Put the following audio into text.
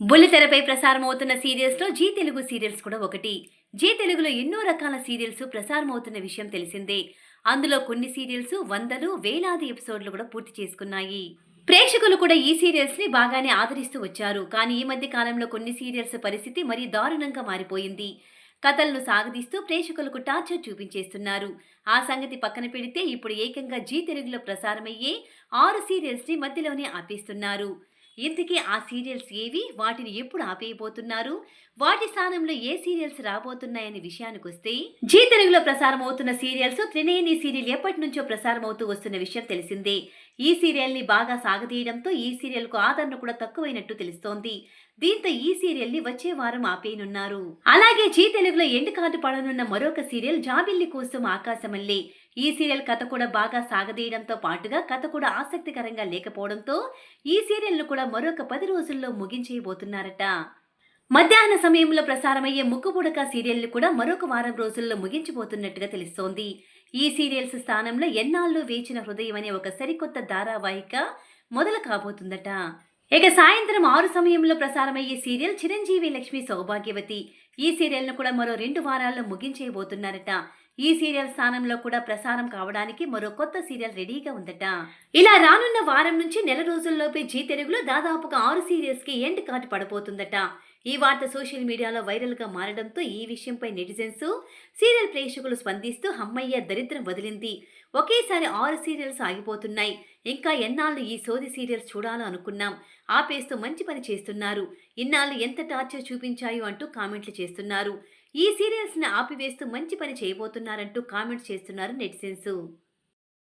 బుల్లితెరపై ప్రసారం అవుతున్న సీరియల్స్లో జీ తెలుగు సీరియల్స్ కూడా ఒకటి. జీ తెలుగులో ఎన్నో రకాల సీరియల్స్ ప్రసారం అవుతున్న విషయం తెలిసిందే. అందులో కొన్ని సీరియల్స్ వందలు వేలాది ఎపిసోడ్లు కూడా పూర్తి చేసుకున్నాయి. ప్రేక్షకులు కూడా ఈ సీరియల్స్ని బాగానే ఆదరిస్తూ వచ్చారు. కానీ ఈ మధ్య కాలంలో కొన్ని సీరియల్స్ పరిస్థితి మరీ దారుణంగా మారిపోయింది. కథలను సాగదీస్తూ ప్రేక్షకులకు టార్చర్ చూపించేస్తున్నారు. ఆ సంగతి పక్కన పెడితే ఇప్పుడు ఏకంగా జీ తెలుగులో ప్రసారమయ్యే ఆరు సీరియల్స్ని మధ్యలోనే ఆపేస్తున్నారు. ఇంతకీ ఆ సీరియల్స్ ఏవి? వాటిని ఎప్పుడు ఆపేయబోతున్నారు? వాటి స్థానంలో ఏ సీరియల్స్ రాబోతున్నాయనే విషయానికి వస్తే జీ తెలుగులో ప్రసారం అవుతున్న సీరియల్స్ త్రినేని సీరియల్ ఎప్పటి నుంచో ప్రసారం అవుతూ వస్తున్న విషయం తెలిసిందే. ఈ సీరియల్ని బాగా సాగదీయడంతో ఈ సీరియల్కు ఆదరణ కూడా తక్కువైనట్టు తెలుస్తోంది. దీంతో ఈ సీరియల్ని వచ్చే వారం ఆపేయనున్నారు. అలాగే జీ తెలుగులో ఎండు కాటు పడనున్న మరొక సీరియల్ జాబిల్లి కోసం ఆకాశమల్లే. ఈ సీరియల్ కథ కూడా బాగా సాగదీయడంతో పాటుగా కథ కూడా ఆసక్తికరంగా లేకపోవడంతో ఈ సీరియల్ను కూడా మరొక పది రోజుల్లో ముగించేయబోతున్నారట. మధ్యాహ్న సమయంలో ప్రసారమయ్యే ముక్కుపుడక సీరియల్ను కూడా మరొక వారం రోజుల్లో ముగించిపోతున్నట్టుగా తెలుస్తోంది. ఈ సీరియల్స్ స్థానంలో ఎన్నాళ్ళు వేచిన హృదయం అనే ఒక సరికొత్త ధారావాహిక మొదలు కాబోతుందట. ఇక సాయంత్రం ఆరు సమయంలో ప్రసారమయ్యే సీరియల్ చిరంజీవి లక్ష్మి సౌభాగ్యవతి. ఈ సీరియల్ను కూడా మరో రెండు వారాల్లో ముగించేయబోతున్నారట. ఈ సీరియల్ స్థానంలో కూడా ప్రసారం కావడానికి మరో కొత్త సీరియల్ రెడీగా ఉందట. ఇలా రానున్న వారం నుంచి నెల రోజుల్లోపే జీ తెలుగులో దాదాపుగా ఆరు సీరియల్స్కి ఎండ్ కార్డ్ పడబోతుందట. ఈ వార్త సోషల్ మీడియాలో వైరల్గా మారడంతో ఈ విషయంపై నెటిజన్స్ సీరియల్ ప్రేక్షకులు స్పందిస్తూ హమ్మయ్య దరిద్రం వదిలింది. ఒకేసారి ఆరు సీరియల్స్ ఆగిపోతున్నాయి. ఇంకా ఎన్నాళ్ళు ఈ సోది సీరియల్స్ చూడాలో అనుకున్నాం. ఆపేస్తూ మంచి పని చేస్తున్నారు. ఇన్నాళ్ళు ఎంత టార్చర్ చూపించాయో అంటూ కామెంట్లు చేస్తున్నారు. ఈ సీరియల్స్ని ఆపివేస్తూ మంచి పని చేయబోతున్నారంటూ కామెంట్స్ చేస్తున్నారు నెటిజన్స్.